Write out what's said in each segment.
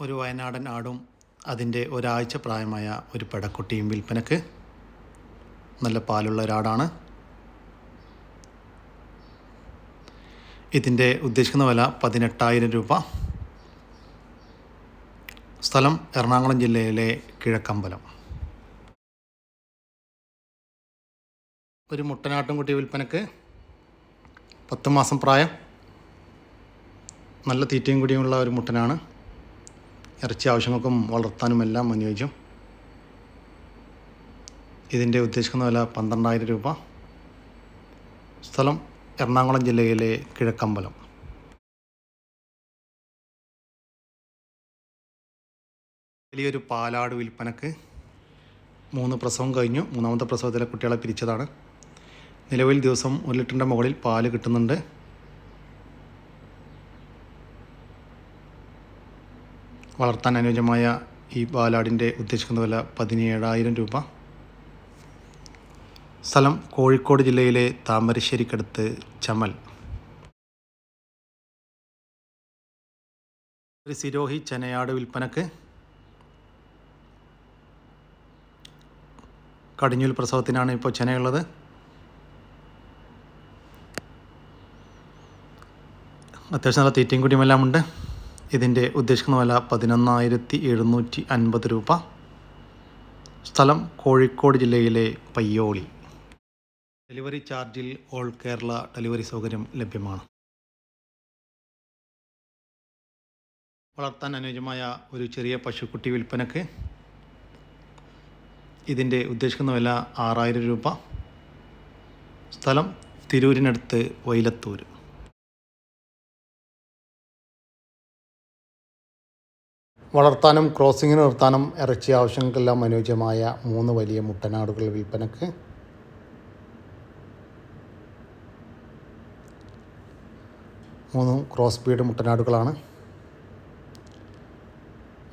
ഒരു വയനാടൻ ആടും അതിന്റെ ഒരാഴ്ച പ്രായമായ ഒരു പെടക്കുട്ടിയും വിൽപ്പനക്ക് നല്ല പാലുള്ള ഒരാടാണ്. ഇതിന്റെ ഉദ്ദേശിക്കുന്ന വില പതിനെട്ടായിരം രൂപ. സ്ഥലം എറണാകുളം ജില്ലയിലെ കിഴക്കമ്പലം. ഒരു മുട്ടനാട്ടുംകുട്ടി വിൽപ്പനക്ക് പത്ത് മാസം പ്രായം. നല്ല തീറ്റയും കൂടിയുമുള്ള ഒരു മുട്ടനാണ്. ഇറച്ചി ആവശ്യങ്ങൾക്കും വളർത്താനുമെല്ലാം അനുയോജ്യം. ഇതിന്റെ ഉദ്ദേശിക്കുന്ന വില പന്ത്രണ്ടായിരം രൂപ. സ്ഥലം എറണാകുളം ജില്ലയിലെ കിഴക്കമ്പലം. വലിയൊരു പാലാട് വിൽപ്പനക്ക് മൂന്ന് പ്രസവം കഴിഞ്ഞു. മൂന്നാമത്തെ പ്രസവത്തിലെ കുട്ടികളെ പിരിച്ചതാണ്. നിലവിൽ ദിവസം ഒരു ലിറ്ററിന്റെ മുകളിൽ പാൽ കിട്ടുന്നുണ്ട്. വളർത്താൻ അനുയോജ്യമായ ഈ പാലാടിന്റെ ഉദ്ദേശിക്കുന്ന വില പതിനേഴായിരം രൂപ. സ്ഥലം കോഴിക്കോട് ജില്ലയിലെ താമരശ്ശേരിക്കടുത്ത് ചമൽ. സിരോഹി ചെനയാട് വിൽപ്പനക്ക് കടിഞ്ഞൂൽ പ്രസവത്തിനാണ് ഇപ്പോൾ ചെനയുള്ളത്. അത്യാവശ്യം നല്ല തീറ്റയും കുടിയുമെല്ലാം ഉണ്ട്. ഇതിന്റെ ഉദ്ദേശിക്കുന്ന വില പതിനൊന്നായിരത്തി എഴുന്നൂറ്റി അൻപത് രൂപ. സ്ഥലം കോഴിക്കോട് ജില്ലയിലെ പയ്യോളി. ഡെലിവറി ചാർജിൽ ഓൾ കേരള ഡെലിവറി സൗകര്യം ലഭ്യമാണ്. വളർത്താൻ അനുയോജ്യമായ ഒരു ചെറിയ പശുക്കുട്ടി വിൽപ്പനക്ക് ഇതിന്റെ ഉദ്ദേശിക്കുന്ന വില ആറായിരം രൂപ. സ്ഥലം തിരൂരിനടുത്ത് വൈലത്തൂർ വളർത്താനും ക്രോസിങ്ങിന് നിർത്താനും ഇറച്ചി ആവശ്യങ്ങൾക്കെല്ലാം അനുയോജ്യമായ മൂന്ന് വലിയ മുട്ടനാടുകൾ വിൽപ്പനക്ക്. മൂന്നും ക്രോസ് ബീഡ് മുട്ടനാടുകളാണ്.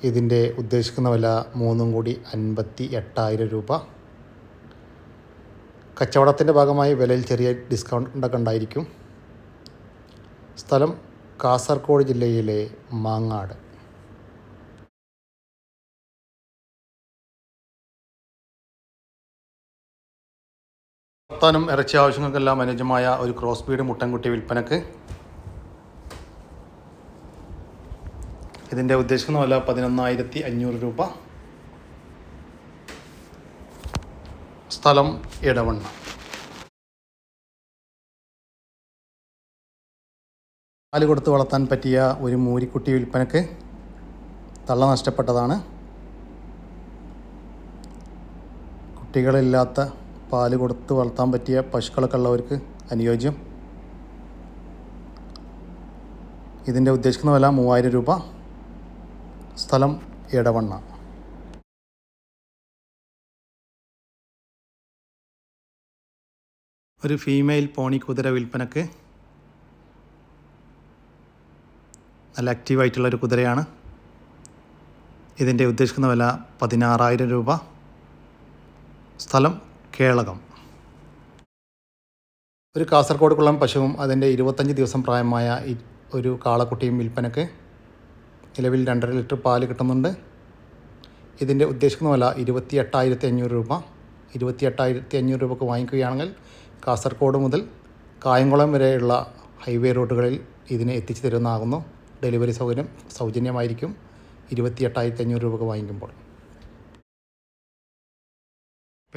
ഇതിന്റെ ഉദ്ദേശിക്കുന്ന വില മൂന്നും കൂടി അൻപത്തി എട്ടായിരം രൂപ. കച്ചവടത്തിന്റെ ഭാഗമായി വിലയിൽ ചെറിയ ഡിസ്കൗണ്ട് ഉണ്ടൊക്കെ ഉണ്ടായിരിക്കും. സ്ഥലം കാസർഗോഡ് ജില്ലയിലെ മാങ്ങാട്. വളർത്താനും ഇറച്ചി ആവശ്യങ്ങൾക്കെല്ലാം അനുയോജ്യമായ ഒരു ക്രോസ് ബീഡ് മുട്ടൻകുട്ടി വിൽപ്പനക്ക്. ഇതിന്റെ ഉദ്ദേശിക്കുന്ന വില പതിനൊന്നായിരത്തി അഞ്ഞൂറ് രൂപ. സ്ഥലം ഇടവണ്ണ പാൽ കൊടുത്ത് വളർത്താൻ പറ്റിയ ഒരു മൂരിക്കുട്ടി വിൽപ്പനക്ക് തള്ള നഷ്ടപ്പെട്ടതാണ്. കുട്ടികളില്ലാത്ത പാൽ കൊടുത്ത് വളർത്താൻ പറ്റിയ പശുക്കളൊക്കെ ഉള്ളവർക്ക് അനുയോജ്യം. ഇതിന്റെ ഉദ്ദേശിക്കുന്ന വില മൂവായിരം രൂപ. സ്ഥലം എടവണ്ണ. ഒരു ഫീമെയിൽ പോണി കുതിര വിൽപ്പനക്ക് നല്ല ആക്റ്റീവായിട്ടുള്ളൊരു കുതിരയാണ്. ഇതിന്റെ ഉദ്ദേശിക്കുന്ന വില പതിനാറായിരം രൂപ. സ്ഥലം കേളകം. ഒരു കാസർഗോഡ് കുളം പശുവും അതിന്റെ ഇരുപത്തഞ്ച് ദിവസം പ്രായമായ ഒരു കാളക്കുട്ടിയും വിൽപ്പനക്ക് നിലവിൽ രണ്ടര ലിറ്റർ പാൽ കിട്ടുന്നുണ്ട്. ഇതിന്റെ ഉദ്ദേശിക്കുന്ന വില ഇരുപത്തി എട്ടായിരത്തി അഞ്ഞൂറ് രൂപ. ഇരുപത്തി എട്ടായിരത്തി അഞ്ഞൂറ് രൂപക്ക് വാങ്ങിക്കുകയാണെങ്കിൽ കാസർഗോഡ് മുതൽ കായംകുളം വരെയുള്ള ഹൈവേ റോഡുകളിൽ ഇതിനെ എത്തിച്ചു തരുന്നതാകുന്നു. ഡെലിവറി സൗകര്യം സൗജന്യമായിരിക്കും. ഇരുപത്തി എട്ടായിരത്തി അഞ്ഞൂറ് രൂപക്ക് വാങ്ങിക്കുമ്പോൾ.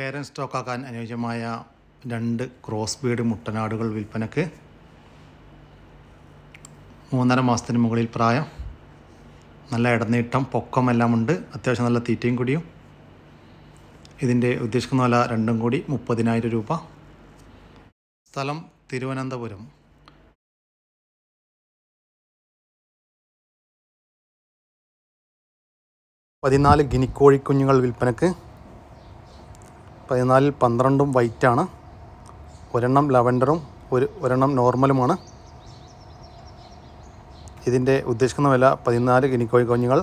പേരൻ സ്റ്റോക്കാക്കാൻ അനുയോജ്യമായ രണ്ട് ക്രോസ് ബീഡ് മുട്ടനാടുകൾ വിൽപ്പനക്ക് മൂന്നര മാസത്തിന് മുകളിൽ പ്രായം. നല്ല ഇടനീട്ടം പൊക്കമെല്ലാം ഉണ്ട്. അത്യാവശ്യം നല്ല തീറ്റയും കൂടിയും. ഇതിന്റെ ഉദ്ദേശിക്കുന്ന വില രണ്ടും കൂടി മുപ്പതിനായിരം രൂപ. സ്ഥലം തിരുവനന്തപുരം. പതിനാല് ഗിനിക്കോഴിക്കുഞ്ഞുങ്ങൾ വിൽപ്പനക്ക് പതിനാലിൽ പന്ത്രണ്ടും വൈറ്റാണ്. ഒരെണ്ണം ലവൻഡറും ഒരു ഒരെണ്ണം നോർമലുമാണ്. ഇതിന്റെ ഉദ്ദേശിക്കുന്ന വില പതിനാല് ഗിനിക്കോഴി കുഞ്ഞുങ്ങൾ.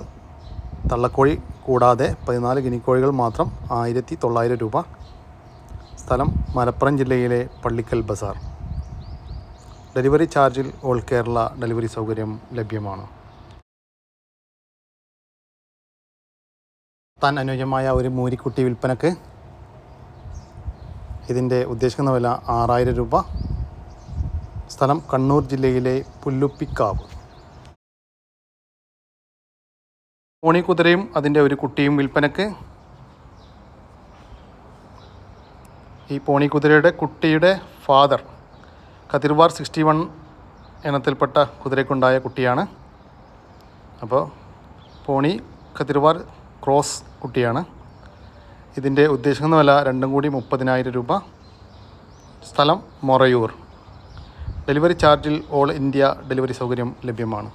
തള്ളക്കോഴി കൂടാതെ പതിനാല് ഗിനിക്കോഴികൾ മാത്രം ആയിരത്തി തൊള്ളായിരം രൂപ. സ്ഥലം മലപ്പുറം ജില്ലയിലെ പള്ളിക്കൽ ബസാർ. ഡെലിവറി ചാർജിൽ ഓൾ കേരള ഡെലിവറി സൗകര്യം ലഭ്യമാണ്. താൻ അനുയോജ്യമായ ഒരു മൂരിക്കുട്ടി വിൽപ്പനക്ക് ഇതിന്റെ ഉദ്ദേശിക്കുന്ന വില ആറായിരം രൂപ. സ്ഥലം കണ്ണൂർ ജില്ലയിലെ പുല്ലുപ്പിക്കാവ്. ഓണിക്കുതിരയും അതിന്റെ ഒരു കുട്ടിയും വിൽപ്പനക്ക് ഈ പോണിക്കുതിരയുടെ കുട്ടിയുടെ ഫാദർ കതിർവാർ സിക്സ്റ്റി വൺ ഇനത്തിൽപ്പെട്ട കുതിരയ്ക്കുണ്ടായ കുട്ടിയാണ്. അപ്പോൾ പോണി കതിർവാർ ക്രോസ് കുട്ടിയാണ്. ഇതിന്റെ ഉദ്ദേശിക്കുന്ന വില രണ്ടും കൂടി മുപ്പതിനായിരം രൂപ. സ്ഥലം മൊറയൂർ. ഡെലിവറി ചാർജിൽ ഓൾ ഇന്ത്യ ഡെലിവറി സൗകര്യം ലഭ്യമാണ്.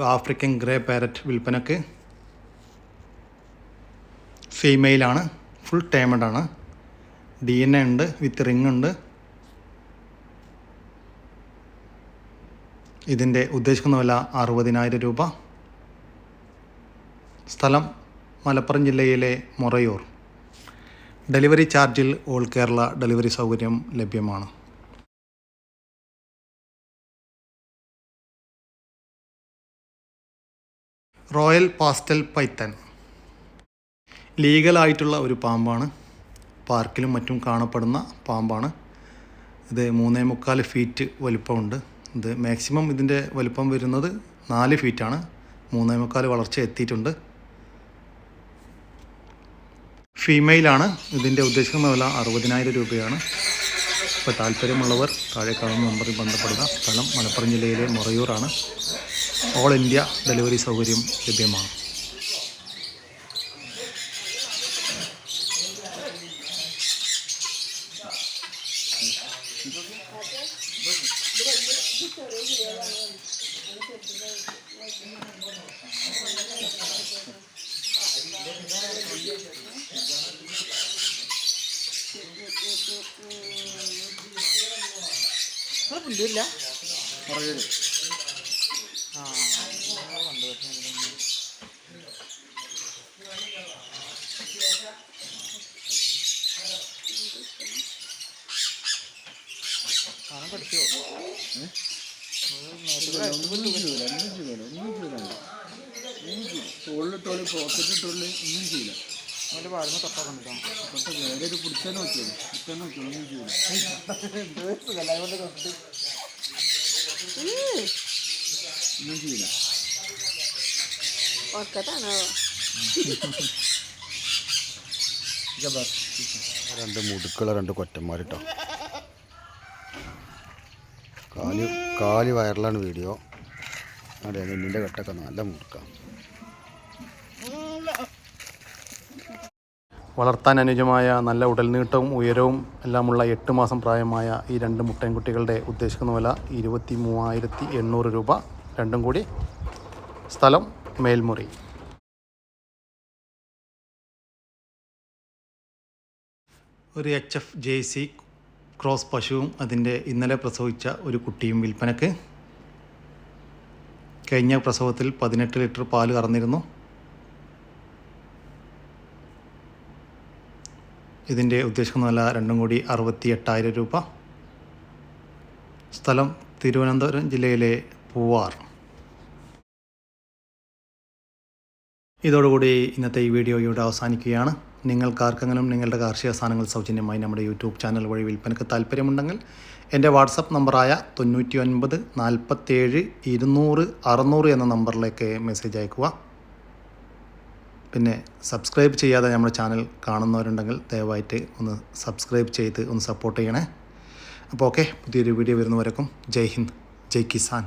ആഫ്രിക്കൻ ഗ്രേ പാരറ്റ് വിൽപ്പനക്ക് ഫീമെയിലാണ് ഫുൾ ടേമഡ് ആണ്. ഡി എൻ എ ഉണ്ട് വിത്ത് റിങ് ഉണ്ട്. ഇതിന്റെ ഉദ്ദേശിക്കുന്ന വില അറുപതിനായിരം രൂപ. സ്ഥലം മലപ്പുറം ജില്ലയിലെ മൊറയൂർ. ഡെലിവറി ചാർജിൽ ഓൾ കേരള ഡെലിവറി സൗകര്യം ലഭ്യമാണ്. റോയൽ പാസ്റ്റൽ പൈത്തൻ ലീഗലായിട്ടുള്ള ഒരു പാമ്പാണ്. പാർക്കിലും മറ്റും കാണപ്പെടുന്ന പാമ്പാണ്. ഇത് മൂന്നേ മുക്കാൽ ഫീറ്റ് വലിപ്പമുണ്ട്. ഇത് മാക്സിമം ഇതിന്റെ വലിപ്പം വരുന്നത് നാല് ഫീറ്റാണ്. മൂന്നേ മുക്കാൽ വളർച്ച എത്തിയിട്ടുണ്ട്. ഫീമെയിലാണ് ഇതിന്റെ ഉദ്ദേശിക്കുന്ന വില അറുപതിനായിരം രൂപയാണ്. ഇപ്പോൾ താല്പര്യമുള്ളവർ താഴെ കാണുന്ന നമ്പറിൽ ബന്ധപ്പെടുക. സ്ഥലം മലപ്പുറം ജില്ലയിലെ മൊറയൂറാണ്. ഓൾ ഇന്ത്യ ഡെലിവറി സൗകര്യം ലഭ്യമാണ്. നിങ്ങൾ പുല്ലില്ല ആ. പഠിച്ചോ തോളിലിട്ടോളി പോക്കറ്റിട്ടോളി ഒന്നും ചെയ്യില്ല അവന്റെ പാടുന്ന തൊട്ടാ കണ്ടിട്ടോ തൊട്ട് വേറെ ഒരു പിടിച്ചാൽ നോക്കിയത് പിടിച്ചാൽ നോക്കിയത് ഒന്നും ചെയ്യില്ല. ഒന്നും ചെയ്യില്ല. രണ്ട് മുടുക്കള രണ്ട് കൊറ്റന്മാരിട്ടോ. കാൽ കാൽ വയറിലാണ് വീഡിയോ. അതെ നിന്റെ കെട്ടൊക്കെ നല്ല മുടുക്കാം വളർത്താൻ അനുയോജ്യമായ നല്ല ഉടൽനീട്ടവും ഉയരവും എല്ലാമുള്ള എട്ട് മാസം പ്രായമായ ഈ രണ്ട് മുട്ടൻകുട്ടികളുടെ ഉദ്ദേശിക്കുന്ന വില ഇരുപത്തി മൂവായിരത്തി എണ്ണൂറ് രൂപ. രണ്ടും കൂടി സ്ഥലം മേൽമുറി. ഒരു H F J C cross പശുവും അതിന്റെ ഇന്നലെ പ്രസവിച്ച ഒരു കുട്ടിയും വിൽപ്പനക്ക്. കഴിഞ്ഞ പ്രസവത്തിൽ പതിനെട്ട് ലിറ്റർ പാൽ കറന്നിരുന്നു. ഇതിന്റെ ഉദ്ദേശിക്കുന്ന വില രണ്ടും കൂടി അറുപത്തി എട്ടായിരം രൂപ. സ്ഥലം തിരുവനന്തപുരം ജില്ലയിലെ പൂവാർ. ഇതോടുകൂടി ഇന്നത്തെ ഈ വീഡിയോ ഇവിടെ അവസാനിക്കുകയാണ്. നിങ്ങൾക്കാർക്കെങ്കിലും നിങ്ങളുടെ കാർഷിക സാധനങ്ങൾ സൗജന്യമായി നമ്മുടെ യൂട്യൂബ് ചാനൽ വഴി വിൽപ്പനക്ക് താല്പര്യമുണ്ടെങ്കിൽ എന്റെ വാട്സപ്പ് നമ്പറായ തൊണ്ണൂറ്റി ഒൻപത് നാൽപ്പത്തേഴ് ഇരുന്നൂറ് അറുന്നൂറ് എന്ന നമ്പറിലേക്ക് മെസ്സേജ് അയക്കുക പിന്നെ സബ്സ്ക്രൈബ് ചെയ്യാതെ നമ്മുടെ ചാനൽ കാണുന്നവരുണ്ടെങ്കിൽ ദയവായിട്ട് ഒന്ന് സബ്സ്ക്രൈബ് ചെയ്ത് ഒന്ന് സപ്പോർട്ട് ചെയ്യണേ. അപ്പോൾ ഓക്കെ പുതിയൊരു വീഡിയോ വരുന്നവരേക്കും. ജയ് ഹിന്ദ്. ജയ് കിസാൻ.